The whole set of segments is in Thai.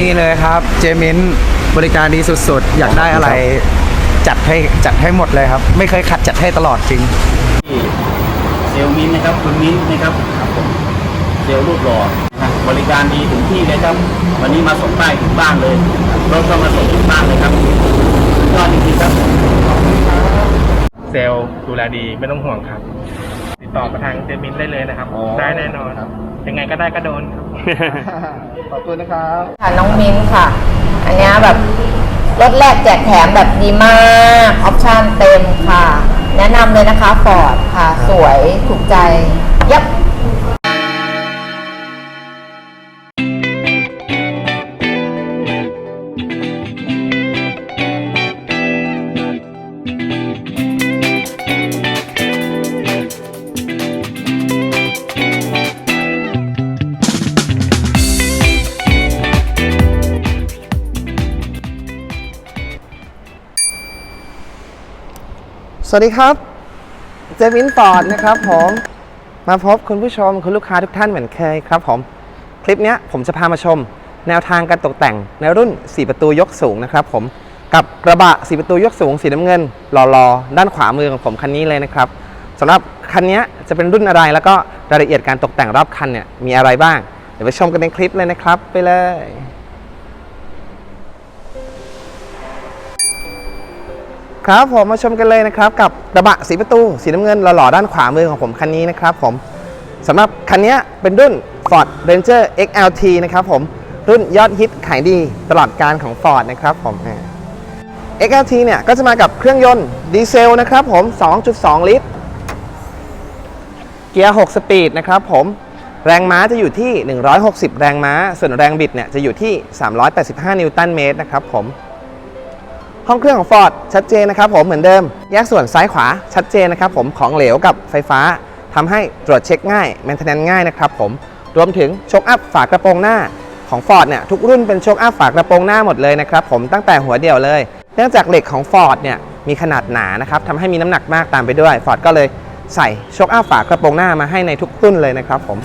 นี่เลยครับเจมินบริการดีสุดๆ อยากได้อะไร จัดให้จัดให้หมดเลยครับ ไม่เคยขัดจัดให้ตลอดจริงที่เซลล์มิ้นท์นะครับคุณมิ้นท์นะครับครับผมเซลล์รูปหล่อนะบริการดีถึงที่เลยครับ วันนี้มาส่งป้ายถึงบ้านเลยรถก็มาส่งถึงบ้านเลยครับสุดยอดจริงๆครับ เซลล์ดูแลดีไม่ต้องห่วงครับ ติดต่อมาทางเจมินได้เลยนะครับ อ๋อได้แน่นอนครับ ยังไงก็ได้ก็โดนครับ ขอบคุณนะครับ ค่ะน้องมิ้นท์ค่ะ อันเนี้ยแบบรถแรกแจกแถมแบบดีมาก ออปชั่นเต็มค่ะ แนะนำเลยนะคะฟอร์ดค่ะ สวยถูกใจ ยับ สวัสดีครับ เจมินฟอร์ดนะครับผมมาพบคุณผู้ชมคุณลูกค้าทุกท่านเหมือนเคยครับผม คลิปนี้ผมจะพามาชม แนวทางการตกแต่งในรุ่น 4 ประตูยกสูงนะครับผมกับกระบะ 4 ประตูยกสูงสีน้ำเงินหล่อๆด้านขวามือของผมคันนี้เลยนะครับสำหรับคันนี้จะเป็นรุ่นอะไรแล้วก็รายละเอียดการตกแต่งรอบคันเนี่ยมีอะไรบ้าง เดี๋ยวไปชมกันในคลิปเลยนะครับ ไปเลย ครับผมมาชมกันเลยนะครับกับกระบะสีประตูสีน้ำเงินหล่อๆด้านขวามือของผมคันนี้นะครับผมสำหรับคันนี้เป็นรุ่น Ford Ranger XLT นะครับผมรุ่นยอดฮิตขายดีตลอดการของ Ford นะครับผม XLT เนี่ยก็จะมากับเครื่องยนต์ดีเซลนะครับผม 2.2 ลิตร เกียร์ 6 สปีดนะครับผมแรงม้าจะอยู่ที่ 160 แรงม้า ส่วนแรงบิดเนี่ยจะอยู่ที่ 385 นิวตันเมตรนะครับผม ห้องเครื่องของ Ford ชัดเจนนะครับผมเหมือนเดิม แยกส่วนซ้ายขวาชัดเจนนะครับผมของเหลวกับไฟฟ้าทำให้ตรวจเช็คง่ายแมนเทนแนนง่ายนะครับผมรวมถึงโชคอัพฝากระโปรงหน้าของ Ford เนี่ยทุกรุ่นเป็นโชคอัพฝากระโปรงหน้าหมดเลยนะครับผมตั้งแต่หัวเดียวเลย เนื่องจากเหล็กของ Ford เนี่ยมีขนาดหนานะครับทำให้มีน้ำหนักมากตามไปด้วย Ford ก็เลยใส่โชคอัพฝากระโปรงหน้ามาให้ในทุกรุ่นเลยนะครับผม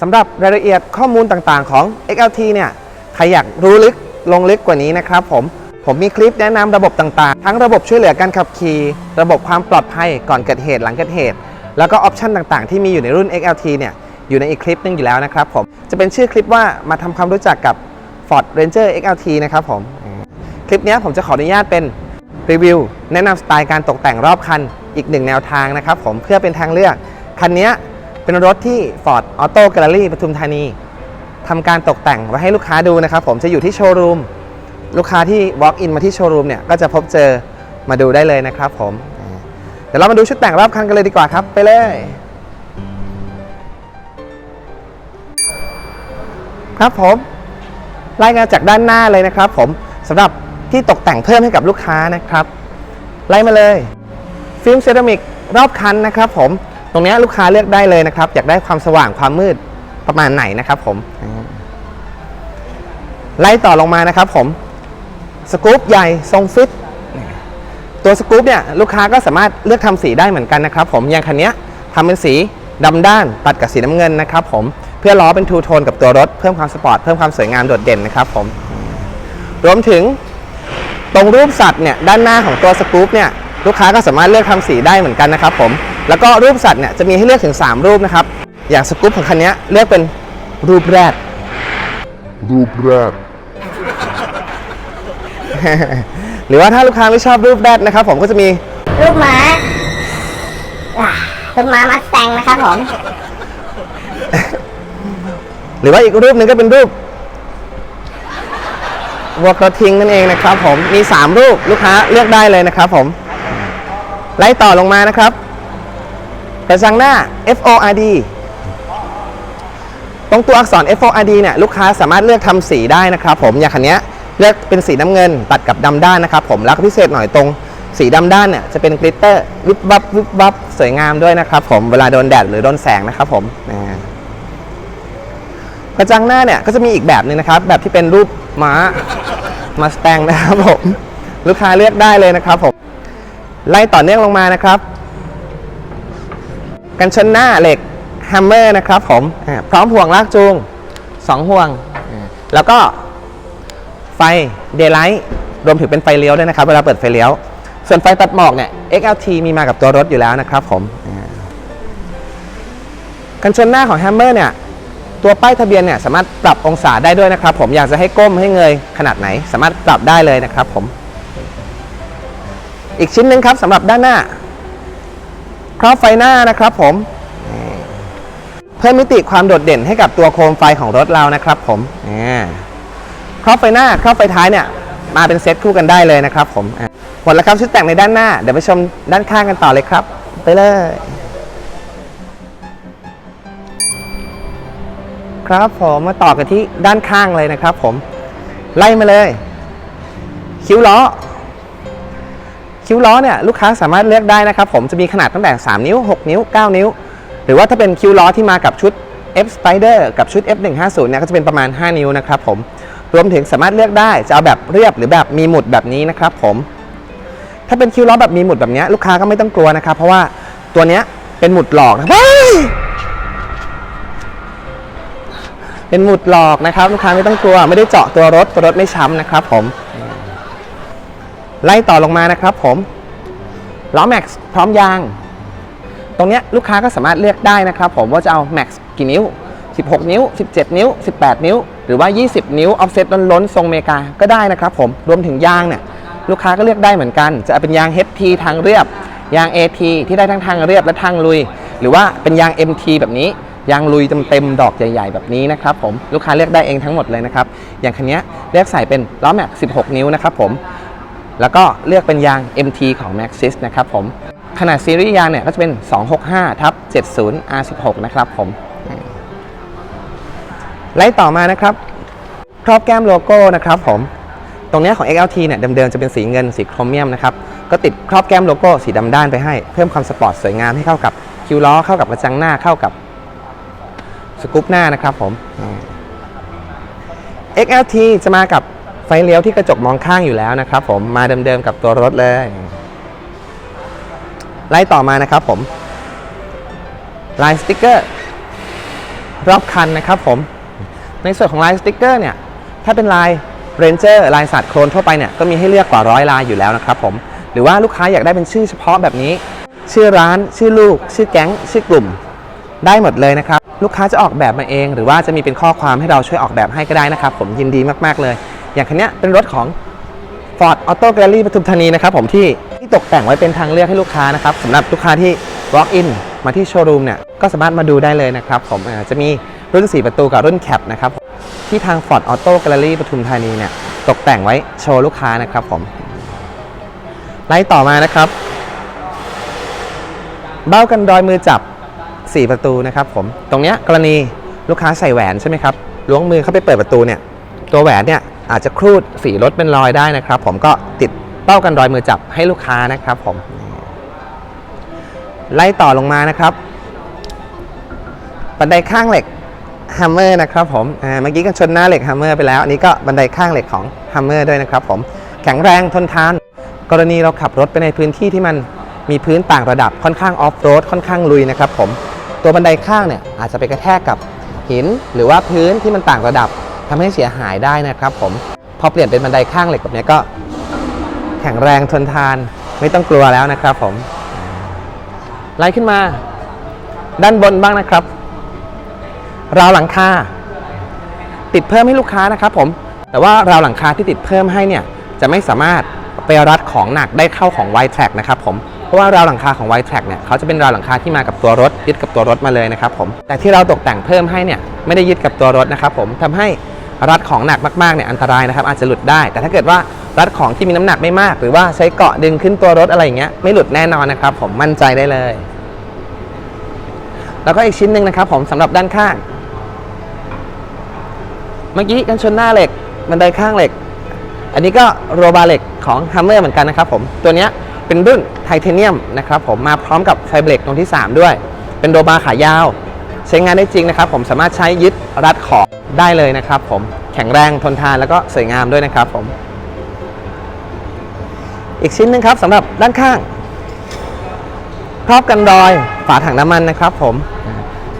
สำหรับรายละเอียดข้อมูลต่างๆของ XLT เนี่ยใครอยากรู้ลึก ลงลึกกว่านี้นะครับผมผมมีคลิปแนะนำระบบต่างๆ ทั้งระบบช่วยเหลือการขับขี่ ระบบความปลอดภัยก่อนเกิดเหตุหลังเกิดเหตุ แล้วก็ออปชันต่างๆ ที่มีอยู่ในรุ่น XLT เนี่ยอยู่ในอีกคลิปนึงอยู่แล้วนะครับผมจะเป็นชื่อคลิปว่ามาทำความรู้จักกับ Ford Ranger XLT นะครับผมคลิปนี้ผมจะขออนุญาตเป็นรีวิวแนะนำสไตล์การตกแต่งรอบคันอีกหนึ่งแนวทางนะครับผมเพื่อเป็นทางเลือก คันนี้เป็นรถที่ Ford Auto Gallery ปทุมธานี ทำการตกแต่งไว้ให้ลูกค้าดูนะครับผมจะอยู่ที่โชว์รูมลูกค้าที่ walk in มาที่โชว์รูมเนี่ยก็จะพบเจอมาดูได้เลยนะครับผม เดี๋ยวเรามาดูชุดแต่งรอบคันกันเลยดีกว่าครับ ไปเลย ครับผมรายงานจากด้านหน้าเลยนะครับผมสำหรับที่ตกแต่งเพิ่มให้กับลูกค้านะครับ ไล่มาเลย ฟิล์มเซรามิกรอบคันนะครับผมตรงนี้ลูกค้าเลือกได้เลยนะครับ อยากได้ความสว่างความมืด ประมาณไหนนะครับผมไล่ต่อลงมานะครับผมสกู๊ปใหญ่ทรงฟิตตัวสกู๊ปเนี่ยลูกค้าก็สามารถเลือกทำสีได้เหมือนกันนะครับผมอย่างคันนี้ทำเป็นสีดำด้านตัดกับสีน้ำเงินนะครับผมเพื่อล้อเป็นทูโทนกับตัวรถเพิ่มความสปอร์ตเพิ่มความสวยงามโดดเด่นนะครับผมรวมถึงตรงรูปสัตว์เนี่ยด้านหน้าของตัวสกู๊ปเนี่ยลูกค้าก็สามารถเลือกทำสีได้เหมือนกันนะครับผมแล้วก็รูปสัตว์เนี่ยจะมีให้เลือกถึง 3 รูปนะครับ อย่างสกู๊ปของคันเนี้ยเลือกเป็นรูปแรก รูปแรก หรือว่าถ้าลูกค้าไม่ชอบรูปแรกนะครับ ผมก็จะมีลูกม้าอะลูกม้ามัสแตงนะครับผมหรือว่าอีกรูปหนึ่งก็เป็นรูปวัวกระทิงนั่นเองนะครับ ผมมี 3 รูปลูกค้าเลือกได้เลยนะครับผมไล่ต่อลงมานะครับกระจังหน้า FORD ตรงตัวอักษร FORD เนี่ยลูกค้าสามารถเลือกทำสีได้นะครับผมอย่างคันนี้เลือกเป็นสีน้ำเงินตัดกับดำด้านนะครับผมแล้วก็พิเศษหน่อยตรงสีดำด้านเนี่ยจะเป็นกลิตเตอร์วิบวับวิบวับสวยงามด้วยนะครับผมเวลาโดนแดดหรือโดนแสงนะครับผมกระจังหน้าเนี่ยก็จะมีอีกแบบหนึ่งนะครับ แบบที่เป็นรูปม้ามาสแตงนะครับผมลูกค้าเลือกได้เลยนะครับผมไล่ต่อเนื่องลงมานะครับ กันชนหน้าเหล็ก ฮมเมอร์นะครับผมพร้อมห่วงลากจูง 2 ห่วง แล้วก็ไฟ daylight รวมถึงเป็นไฟเลี้ยวด้วยนะครับ เวลาเปิดไฟเลี้ยว ส่วนไฟตัดหมอกเนี่ย XLT มีมากับตัวรถอยู่แล้วนะครับผมกันชนหน้าของ Hammer เนี่ย ตัวป้ายทะเบียนเนี่ยสามารถปรับองศาได้ด้วยนะครับ ผมอยากจะให้ก้มให้เงยขนาดไหน สามารถปรับได้เลยนะครับผม อีกชิ้นหนึ่งครับสำหรับด้านหน้าครอบไฟหน้านะครับผม เพิ่มมิติความโดดเด่นให้กับตัวโคมไฟของรถเรานะครับผมอ่าครอบไฟหน้าครอบไฟท้ายเนี่ยมาเป็นเซตคู่กันได้เลยนะครับผมหมดแล้วครับชุดแต่งในด้านหน้า เดี๋ยวไปชมด้านข้างกันต่อเลยครับ ไปเลย ครับผมมาต่อกันที่ด้านข้างเลยนะครับผม ไล่มาเลย คิ้วล้อ คิ้วล้อเนี่ยลูกค้าสามารถเลือกได้นะครับผมจะมีขนาดตั้งแต่ 3 นิ้ว 6 นิ้ว 9 นิ้ว หรือว่าถ้าเป็นคิวล้อที่มากับชุด F Spider กับชุด F150 เนี่ยก็จะเป็นประมาณ 5 นิ้วนะครับผมรวมถึงสามารถเลือกได้จะเอาแบบเรียบหรือแบบมีหมุดแบบนี้นะครับผมถ้าเป็นคิวล้อแบบมีหมุดแบบนี้ลูกค้าก็ไม่ต้องกลัวนะครับเพราะว่าตัวเนี้ยเป็นหมุดหลอกนะเป็นหมุดหลอกนะครับลูกค้าไม่ต้องกลัวไม่ได้เจาะตัวรถตัวรถไม่ช้ำนะครับผมไล่ต่อลงมานะครับผมล้อแม็กซ์พร้อมยาง ตรงนี้ลูกค้าก็สามารถเลือกได้นะครับผมว่าจะเอาแม็กซ์กี่นิ้ว 16 นิ้ว 17 นิ้ว 18 นิ้ว หรือว่า 20 นิ้วออฟเซ็ตล้นๆทรงเมกาก็ได้นะครับผมรวมถึงยางเนี่ยลูกค้าก็เลือกได้เหมือนกัน จะเป็นยาง HT ทางเรียบ ยาง AT ที่ได้ทั้งทางเรียบและทางลุย หรือว่าเป็นยาง MT แบบนี้ยางลุยเต็มๆดอกใหญ่ ๆ แบบนี้นะครับผมลูกค้าเลือกได้เองทั้งหมดเลยนะครับอย่างคันนี้เลือกใส่เป็นล้อแม็ก 16 นิ้วนะครับผมแล้วก็เลือกเป็นยาง MT ของ Maxxis นะครับผม ขนาดซีรีส์ยางเนี่ยก็จะเป็น 265ทับ70 R16 นะครับผมไล่ต่อมานะครับ ครอบแก้มโลโก้นะครับผม ตรงเนี้ยของ XLT เนี่ยเดิมๆจะเป็นสีเงินสีโครเมียมนะครับ ก็ติดครอบแก้มโลโก้สีดำด้านไปให้ เพิ่มความสปอร์ตสวยงามให้เข้ากับคิวล้อเข้ากับกระจังหน้าเข้ากับสกู๊ปหน้านะครับผม XLT จะมากับไฟเลี้ยวที่กระจกมองข้างอยู่แล้วนะครับผมมาเดิมๆกับตัวรถเลย ไล่ต่อมานะครับผมลายสติกเกอร์รอบคันนะครับผม ในส่วนของลายสติกเกอร์เนี่ย ถ้าเป็นลายเรนเจอร์ลายสัตว์โครนทั่วไปเนี่ย ก็มีให้เลือกกว่าร้อยลายอยู่แล้วนะครับผม หรือว่าลูกค้าอยากได้เป็นชื่อเฉพาะแบบนี้ ชื่อร้าน ชื่อลูก ชื่อแก๊ง ชื่อกลุ่ม ได้หมดเลยนะครับ ลูกค้าจะออกแบบมาเอง หรือว่าจะมีเป็นข้อความให้เราช่วยออกแบบให้ก็ได้นะครับ ผมยินดีมากๆเลย อย่างคันนี้เป็นรถของ Ford Auto Gallery ปทุมธานีนะครับผมที่ ตกแต่งไว้เป็นทางเลือกให้ลูกค้านะครับสำหรับลูกค้าที่ walk in มาที่โชว์รูมเนี่ยก็สามารถมาดูได้เลยนะครับผมจะมีรุ่น 4 ประตูกับรุ่นแคปนะครับที่ทาง Ford Auto Gallery ปทุมธานีเนี่ยตกแต่งไว้โชว์ลูกค้านะครับผมไล่ต่อมานะครับ เบ้ากันรอยมือจับ 4 ประตูนะครับผมตรงเนี้ยกรณีลูกค้าใส่แหวนใช่ไหมครับล้วงมือเข้าไปเปิดประตูเนี่ยตัวแหวนเนี่ยอาจจะครูดสีรถเป็นรอยได้นะครับ ผมก็ติด เป้ากันรอยมือจับให้ลูกค้านะครับผมไล่ต่อลงมานะครับ บันไดข้างเหล็กฮัมเมอร์นะครับผมเมื่อกี้กันชนหน้าเหล็กฮัมเมอร์ไปแล้วอันนี้ก็บันไดข้างเหล็กของฮัมเมอร์ด้วยนะครับผมแข็งแรงทนทาน กรณีเราขับรถไปในพื้นที่ที่มันมีพื้นต่างระดับค่อนข้างออฟโรดค่อนข้างลุยนะครับผมตัวบันไดข้างเนี่ยอาจจะไปกระแทกกับหิน หรือว่าพื้นที่มันต่างระดับทำให้เสียหายได้นะครับผมพอเปลี่ยนเป็นบันไดข้างเหล็กแบบนี้ก็ ข็งแรงทนทานไม่ต้องกลัวแล้วนะครับผมไล่ขึ้นมา ด้านบนบ้างนะครับ ราวหลังคาติดเพิ่มให้ลูกค้านะครับผม แต่ว่าราวหลังคาที่ติดเพิ่มให้เนี่ยจะไม่สามารถไปรัดของหนักได้เข้าของ y t r a c k นะครับผมเพราะว่าราวหลังคาของ y t r a c k เนี่ยเขาจะเป็นราวหลังคาที่มากับตัวรถยึดกับตัวรถมาเลยนะครับผมแต่ที่เราตกแต่งเพิ่มให้เนี่ยไม่ได้ยึดกับตัวรถนะครับผมทำให้ รัดของหนักมากๆเนี่ยอันตรายนะครับอาจจะหลุดได้ แต่ถ้าเกิดว่ารัดของที่มีน้ำหนักไม่มาก หรือว่าใช้เกาะดึงขึ้นตัวรถอะไรอย่างเงี้ยไม่หลุดแน่นอนนะครับ ผมมั่นใจได้เลย แล้วก็อีกชิ้นหนึ่งนะครับ ผมสำหรับด้านข้าง เมื่อกี้กันชนหน้าเหล็กบันไดข้างเหล็ก อันนี้ก็โรบาเหล็กของ Hammer เหมือนกันนะครับ ผมตัวเนี้ยเป็นรุ่นไทเทเนียมนะครับผมมาพร้อมกับไฟเบรกตรงที่ 3 ด้วย เป็นโรบาขายาว ใช้งานได้จริงนะครับ ผมสามารถใช้ยึดรัดของได้เลยนะครับ ผมแข็งแรงทนทานแล้วก็สวยงามด้วยนะครับ ผม อีกชิ้นหนึงครับสำหรับด้านข้างครอบกันรอยฝาถังน้ำมันนะครับ ผม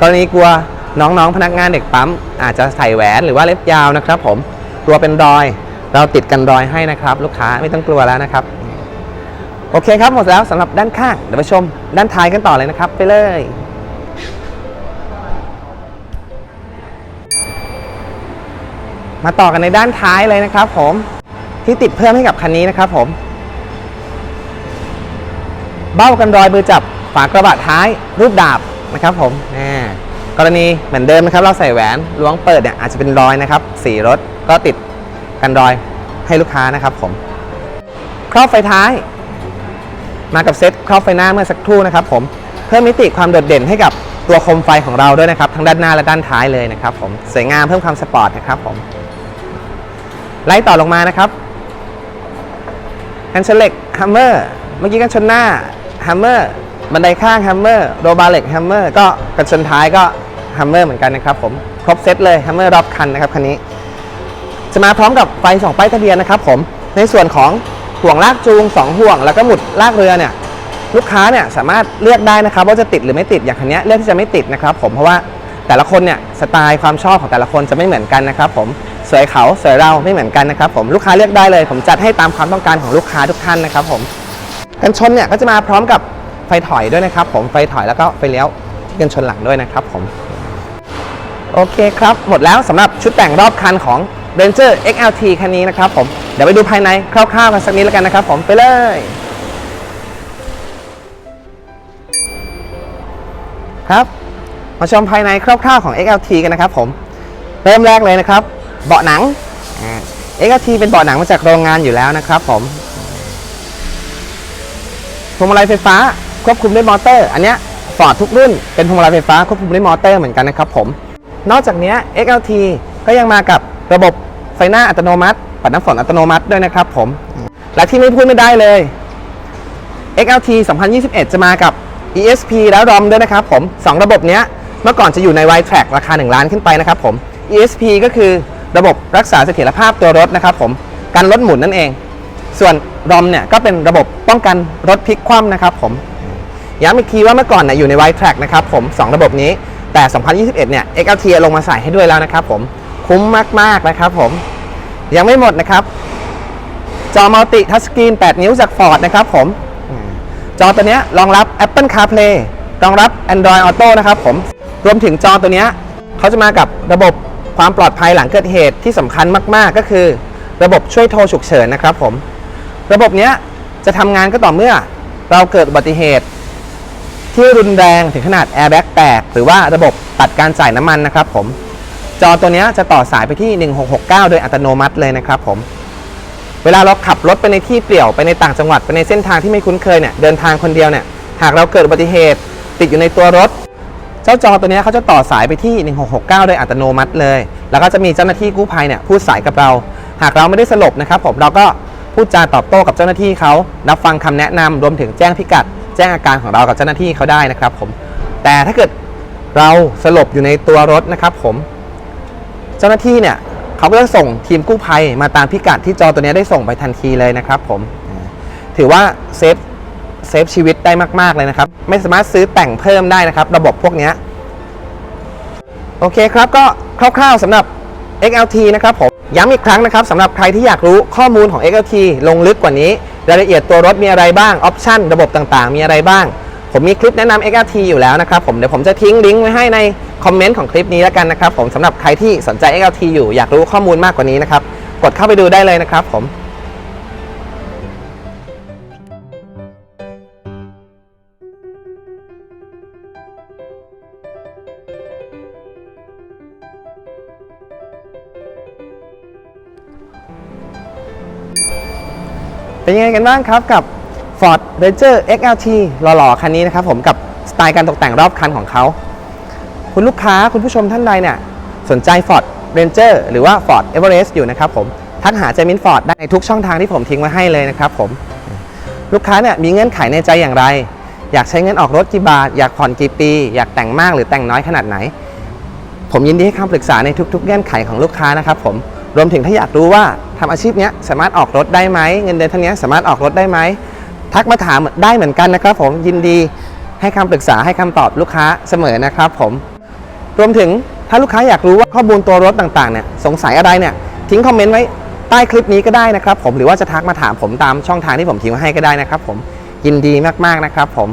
กรณีกลัวน้องๆพนักงานเด็กปั๊มอาจจะใส่แหวนหรือว่าเล็บยาวนะครับ ผมตัวเป็นรอย เราติดกันรอยให้นะครับ ลูกค้าไม่ต้องกลัวแล้วนะครับ โอเคครับหมดแล้วสำหรับด้านข้างเดี๋ยวไปชมด้านท้ายกันต่อเลยนะครับ ไปเลย มาต่อกันในด้านท้ายเลยนะครับผมที่ติดเพิ่มให้กับคันนี้นะครับผม เบ้ากันรอยมือจับฝากระบะท้ายรูปดาบนะครับผมกรณีเหมือนเดิมนะครับ เราใส่แหวนล้วงเปิดเนี่ยอาจจะเป็นรอยนะครับ สีรถก็ติดกันรอยให้ลูกค้านะครับผม ครอบไฟท้าย มากับเซ็ตครอบไฟหน้าเมื่อสักครู่นะครับผมเพิ่มมิติความโดดเด่นให้กับตัวโคมไฟของเราด้วยนะครับ ทั้งด้านหน้าและด้านท้ายเลยนะครับผมสวยงามเพิ่มความสปอร์ตนะครับผม ไล่ต่อลงมานะครับกันชนเหล็กฮัมเมอร์เมื่อกี้กันชนหน้าฮัมเมอร์บันไดข้างฮัมเมอร์โรบาร์เหล็กฮัมเมอร์ก็กันชนท้ายก็ฮัมเมอร์เหมือนกันนะครับผมครบเซตเลยฮัมเมอร์รอบคันนะครับคันนี้ จะมาพร้อมกับไฟสองป้ายทะเบียนนะครับผมในส่วนของห่วงลากจูง 2 ห่วง แล้วก็หมุดลากเรือเนี่ยลูกค้าเนี่ยสามารถเลือกได้นะครับว่าจะติดหรือไม่ติดอย่างคันนี้เลือกที่จะไม่ติดนะครับผมเพราะว่าแต่ละคนเนี่ยสไตล์ความชอบของแต่ละคนจะไม่เหมือนกันนะครับผม สวยเขาสวยเราไม่เหมือนกันนะครับผมลูกค้าเลือกได้เลย ผมจัดให้ตามความต้องการของลูกค้าทุกท่านนะครับผมกันชนเนี่ยก็จะมาพร้อมกับไฟถอยด้วยนะครับ ผมไฟถอยแล้วก็ไฟเลี้ยวที่กันชนหลังด้วยนะครับผมโอเคครับ หมดแล้วสำหรับชุดแต่งรอบคันของ Ranger XLT คันนี้นะครับผมเดี๋ยวไปดูภายในคร่าวๆกันสักนิดแล้วกันนะครับผมไปเลยครับ มาชมภายในคร่าวๆของ XLT กันนะครับผม เริ่มแรกเลยนะครับ เบาะหนังอ่า XLT เป็นเบาะหนังมาจากโรงงานอยู่แล้วนะครับผมพวงมาลัยไฟฟ้าควบคุมด้วยมอเตอร์ อันเนี้ยฟอร์ดทุกรุ่นเป็นพวงมาลัยไฟฟ้าควบคุมด้วยมอเตอร์เหมือนกันนะครับผม นอกจากนี้ XLT ก็ยังมากับระบบไฟหน้าอัตโนมัติ ปัดน้ำฝนอัตโนมัติด้วยนะครับผม และที่ไม่พูดไม่ได้เลย XLT 2021 จะมากับ ESP แล้ว ROM ด้วยนะครับผม 2 ระบบนี้เมื่อก่อนจะอยู่ใน Y Track ราคา 1 ล้านขึ้นไปนะครับผม ESP ก็คือ ระบบรักษาเสถียรภาพตัวรถนะครับผมกันรถหมุนนั่นเอง ส่วน ROM เนี่ยก็เป็นระบบป้องกันรถพลิกคว่ำนะครับผมย้ำอีกทีว่าเมื่อก่อนเนี่ยอยู่ใน Y Track นะครับผม 2 ระบบนี้แต่ 2021 เนี่ย XLT ลงมาใส่ให้ด้วยแล้วนะครับผมคุ้มมากๆนะครับผมยังไม่หมดนะครับ จอมัลติทัชสกรีน 8 นิ้วจาก Ford นะครับผมจอตัวเนี้ยรองรับ Apple CarPlay รองรับ Android Auto นะครับผมรวมถึงจอตัวเนี้ยเขาจะมากับระบบ ความปลอดภัยหลังเกิดเหตุที่สำคัญมากๆก็คือ ระบบช่วยโทรฉุกเฉินนะครับผม ระบบเนี้ยจะทำงานก็ต่อเมื่อเราเกิดอุบัติเหตุ ที่รุนแรงถึงขนาดแอร์แบ็กแตกหรือว่าระบบตัดการจ่ายน้ำมันนะครับผม จอตัวเนี้ยจะต่อสายไปที่ 1669 โดยอัตโนมัติเลยนะครับผม เวลาเราขับรถไปในที่เปลี่ยวไปในต่างจังหวัดไปในเส้นทางที่ไม่คุ้นเคยเนี่ยเดินทางคนเดียวเนี่ยหากเราเกิดอุบัติเหตุติดอยู่ในตัวรถ จ้าจอตัวนี้เขาจะต่อสายไปที่ 1669 โดยอัตโนมัติเลย แล้วก็จะมีเจ้าหน้าที่กู้ภัยเนี่ยพูดสายกับเรา หากเราไม่ได้สลบนะครับผมเราก็พูดจาตอบโต้กับเจ้าหน้าที่เขารับฟังคำแนะนำรวมถึงแจ้งพิกัด แจ้งอาการของเรากับเจ้าหน้าที่เขาได้นะครับผมแต่ถ้าเกิดเราสลบอยู่ในตัวรถนะครับผม เจ้าหน้าที่เนี่ยเขาก็จะส่งทีมกู้ภัยมาตามพิกัดที่จอตัวนี้ได้ส่งไปทันทีเลยนะครับผมถือว่าเซฟ เซฟชีวิตได้มาก ๆ เลยนะครับ ไม่สามารถซื้อแต่งเพิ่มได้นะครับ ระบบพวกนี้โอเคครับก็คร่าว ๆสำหรับ XLT นะครับผมย้ำอีกครั้งนะครับสำหรับใครที่อยากรู้ข้อมูลของ XLT ลงลึกกว่านี้ รายละเอียดตัวรถมีอะไรบ้างออปชันระบบต่างๆ มีอะไรบ้าง ผมมีคลิปแนะนำ XLT อยู่แล้วนะครับผมเดี๋ยวผมจะทิ้งลิงก์ไว้ให้ในคอมเมนต์ของคลิปนี้แล้วกันนะครับผมสำหรับใครที่สนใจ XLT อยู่อยากรู้ข้อมูลมากกว่านี้นะครับกดเข้าไปดูได้เลยนะครับผม เป็นยังไงกันบ้างครับกับ Ford Ranger XLT หล่อๆ คันนี้นะครับผมกับสไตล์การตกแต่งรอบคันของเขา คุณลูกค้าคุณผู้ชมท่านใดเนี่ยสนใจ Ford Ranger หรือว่า Ford Everest อยู่นะครับผมทักหาเจมินฟอร์ดได้ในทุกช่องทางที่ผมทิ้งไว้ให้เลยนะครับผมลูกค้าเนี่ยมีเงื่อนไขในใจอย่างไร อยากใช้เงินออกรถกี่บาท อยากผ่อนกี่ปี อยากแต่งมากหรือแต่งน้อยขนาดไหน ผมยินดีให้คำปรึกษาในทุกๆ เงื่อนไขของลูกค้านะครับผม รวมถึงถ้าอยากรู้ว่าทำอาชีพนี้สามารถออกรถได้ไหมเงินเดือนเท่านี้สามารถออกรถได้ไหมทักมาถามได้เหมือนกันนะครับ ผมยินดีให้คำปรึกษาให้คำตอบลูกค้าเสมอนะครับผมรวมถึงถ้าลูกค้าอยากรู้ว่าข้อมูลตัวรถต่างๆเนี่ยสงสัยอะไรเนี่ยทิ้งคอมเมนต์ไว้ใต้คลิปนี้ก็ได้นะครับ ผมหรือว่าจะทักมาถามผมตามช่องทางที่ผมทิ้งให้ก็ได้นะครับ ผมยินดีมากๆนะครับผม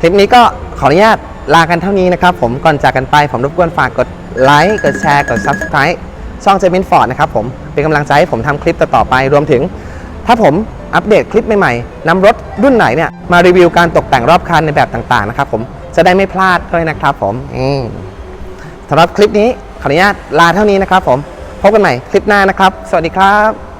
คลิปนี้ก็ขออนุญาตลากันเท่านี้นะครับ ผมก่อนจากกันไปผมรบกวนฝากกดไลค์กดแชร์กด Subscribe ช่องเจมินฟอร์ดนะครับผมเป็นกำลังใจให้ผมทำคลิปต่อๆไปรวมถึง ถ้าผมอัปเดตคลิปใหม่ๆนำรถรุ่นไหนเนี่ยมารีวิวการตกแต่งรอบคันในแบบต่างๆนะครับผมจะได้ไม่พลาดด้วยนะครับผมอืมสำหรับคลิปนี้ขออนุญาตลาเท่านี้นะครับผมพบกันใหม่คลิปหน้านะครับ สวัสดีครับ